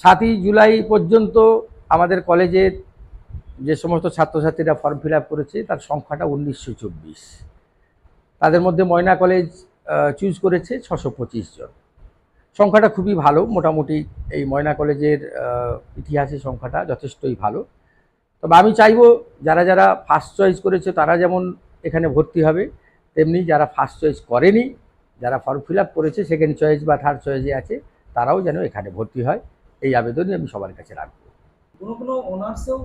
সাতই জুলাই পর্যন্ত আমাদের কলেজের যে সমস্ত ছাত্রছাত্রীরা ফর্ম ফিল করেছে, তার সংখ্যাটা উনিশশো চব্বিশ। তাদের মধ্যে ময়না কলেজ চুজ করেছে ছশো পঁচিশ জন। সংখ্যাটা খুবই ভালো, মোটামুটি এই ময়না কলেজের ইতিহাসে সংখ্যাটা যথেষ্টই ভালো। তবে আমি চাইব যারা যারা ফার্স্ট চয়েস করেছে, তারা যেমন এখানে ভর্তি হবে, তেমনি যারা ফার্স্ট চয়েস করেনি, যারা ফর্ম ফিল করেছে সেকেন্ড চয়েস বা থার্ড চয়েসে আছে, তারাও যেন এখানে ভর্তি হয়। এই আবেদনই আমি সবার কাছে রাখব। কোনো কোনো অনার্সেও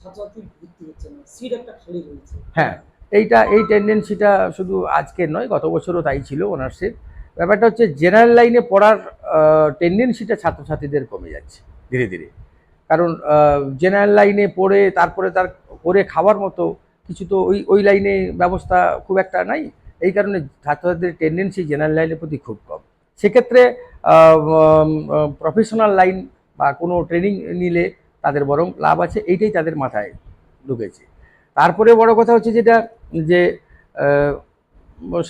ছাত্রছাত্রী ভর্তি হচ্ছে না সিট একটা খালি রয়েছে। হ্যাঁ এইটা এই টেন্ডেন্সিটা শুধু আজকের নয় গত বছরও তাই ছিল অনার্সের। ব্যাপারটা হচ্ছে জেনারেল লাইনে পড়ার টেন্ডেন্সিটা ছাত্রছাত্রীদের কমে যাচ্ছে ধীরে ধীরে। কারণ জেনারেল লাইনে পড়ে তারপরে তার করে খাওয়ার মতো কিছু তো ওই ওই লাইনে ব্যবস্থা খুব একটা নাই। এই কারণে ছাত্রছাত্রীদের টেন্ডেন্সি জেনারেল লাইনের প্রতি খুব কম। সেক্ষেত্রে প্রফেশনাল লাইন বা কোনো ট্রেনিং নিলে তাদের বরং লাভ আছে, এইটাই তাদের মাথায় ঢুকেছে। তারপরে বড় কথা হচ্ছে যেটা, যে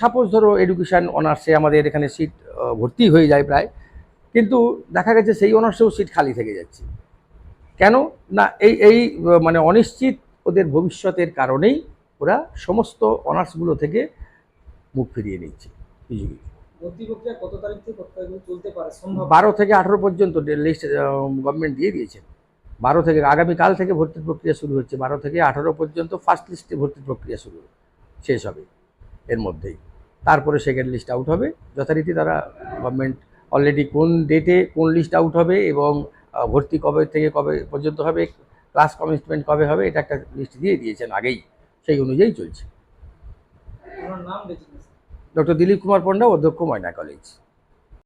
সাপোজ ধরো এডুকেশান অনার্সে আমাদের এখানে সিট ভর্তি হয়ে যায় প্রায়, কিন্তু দেখা গেছে সেই অনার্সেও সিট খালি থেকে যাচ্ছে। কেন? না, এই এই মানে অনিশ্চিত ওদের ভবিষ্যতের কারণেই ওরা সমস্ত অনার্সগুলো থেকে মুখ ফিরিয়ে নিচ্ছে। কিছু কিছু কত তারিখ থেকে কত তারিখ চলতে পারে বারো থেকে আঠেরো পর্যন্ত লিস্ট গভর্নমেন্ট দিয়ে দিয়েছেন বারো থেকে আগামীকাল থেকে ভর্তির প্রক্রিয়া শুরু হচ্ছে। বারো থেকে আঠেরো পর্যন্ত ফার্স্ট লিস্টে ভর্তির প্রক্রিয়া শুরু শেষ হবে এর মধ্যেই। তারপরে সেকেন্ড লিস্ট আউট হবে। যথারীতি তারা গভর্নমেন্ট অলরেডি কোন ডেটে কোন লিস্ট আউট হবে এবং ভর্তি কবে থেকে কবে পর্যন্ত হবে ক্লাস কমিটমেন্ট কবে হবে এটা একটা লিস্ট দিয়ে দিয়েছেন আগেই। সেই অনুযায়ী চলছে। নাম ডক্টর দিলীপ কুমার পণ্ডা অধ্যক্ষ ময়না কলেজ